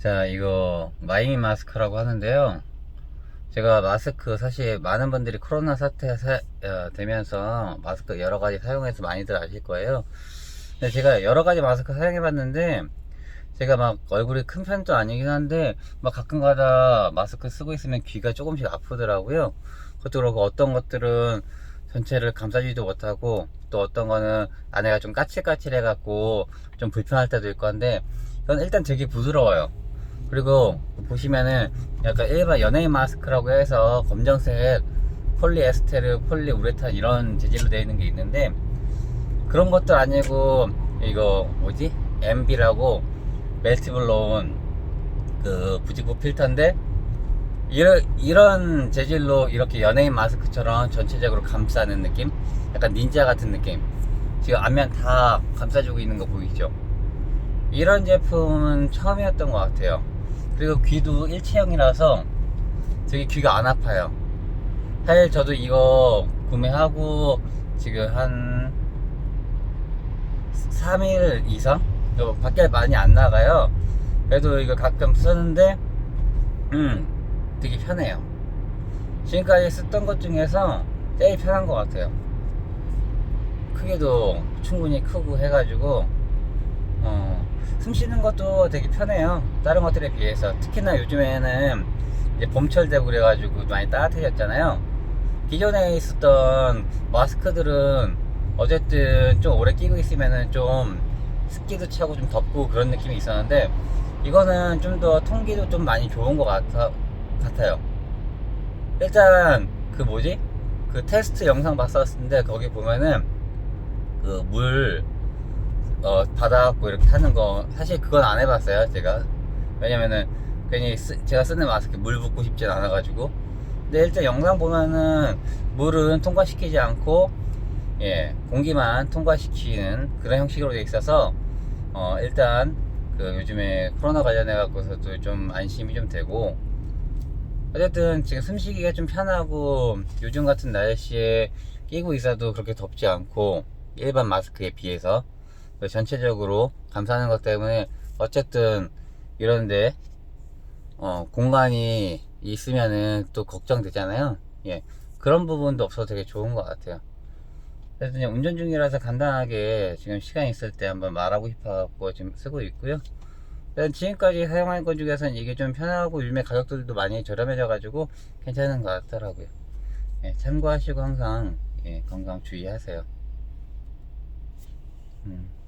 자, 이거 마이미 마스크라고 하는데요. 제가 마스크 사실 많은 분들이 코로나 사태 사- 어, 되면서 마스크 여러 가지 사용해서 많이들 아실 거예요. 근데 제가 여러 가지 마스크 사용해 봤는데 제가 막 얼굴이 큰 편도 아니긴 한데 막 가끔 가다 마스크 쓰고 있으면 귀가 조금씩 아프더라고요. 그것도 그렇고 어떤 것들은 전체를 감싸지도 못하고 또 어떤 거는 안에가 좀 까칠까칠해 갖고 좀 불편할 때도 있고 한데 일단 되게 부드러워요. 그리고 보시면은 약간 일반 연예인 마스크라고 해서 검정색 폴리에스테르, 폴리우레탄 이런 재질로 되어 있는 게 있는데 그런 것도 아니고 이거 뭐지? MB라고 멜티블로운 그 부직포 필터인데 이런 이런 재질로 이렇게 연예인 마스크처럼 전체적으로 감싸는 느낌? 약간 닌자 같은 느낌. 지금 앞면 다 감싸주고 있는 거 보이죠? 이런 제품은 처음이었던 것 같아요. 그리고 귀도 일체형이라서 되게 귀가 안 아파요. 사실 저도 이거 구매하고 지금 한 3일 이상? 또 밖에 많이 안 나가요. 그래도 이거 가끔 쓰는데, 음, 되게 편해요. 지금까지 썼던 것 중에서 제일 편한 것 같아요. 크기도 충분히 크고 해가지고, 어, 숨 쉬는 것도 되게 편해요. 다른 것들에 비해서. 특히나 요즘에는 이제 봄철 되고 그래가지고 많이 따뜻해졌잖아요. 기존에 있었던 마스크들은 어쨌든 좀 오래 끼고 있으면은 좀 습기도 차고 좀 덥고 그런 느낌이 있었는데 이거는 좀 더 통기도 좀 많이 좋은 것 같아, 같아요. 일단 그 뭐지? 그 테스트 영상 봤었는데 거기 보면은 그물 어, 받아갖고 이렇게 하는 거 사실 그건 안 해봤어요 제가. 왜냐면은 괜히 쓰- 제가 쓰는 마스크 물 붓고 싶진 않아가지고. 근데 일단 영상 보면은 물은 통과시키지 않고 예 공기만 통과시키는 그런 형식으로 돼 있어서 어 일단 그 요즘에 코로나 관련해 갖고서도 좀 안심이 좀 되고. 어쨌든 지금 숨쉬기가 좀 편하고 요즘 같은 날씨에 끼고 있어도 그렇게 덥지 않고 일반 마스크에 비해서 그 전체적으로 감싸는 것 때문에 어쨌든 이런데 어, 공간이 있으면은 또 걱정되잖아요. 예. 그런 부분도 없어서 되게 좋은 것 같아요. 그래서 그냥 운전 중이라서 간단하게 지금 시간 있을 때 한번 말하고 싶어갖고 지금 쓰고 있고요. 지금까지 사용한 것 중에서는 이게 좀 편하고 요즘에 가격들도 많이 저렴해져가지고 괜찮은 것 같더라고요. 예, 참고하시고 항상 예, 건강 주의하세요. 음.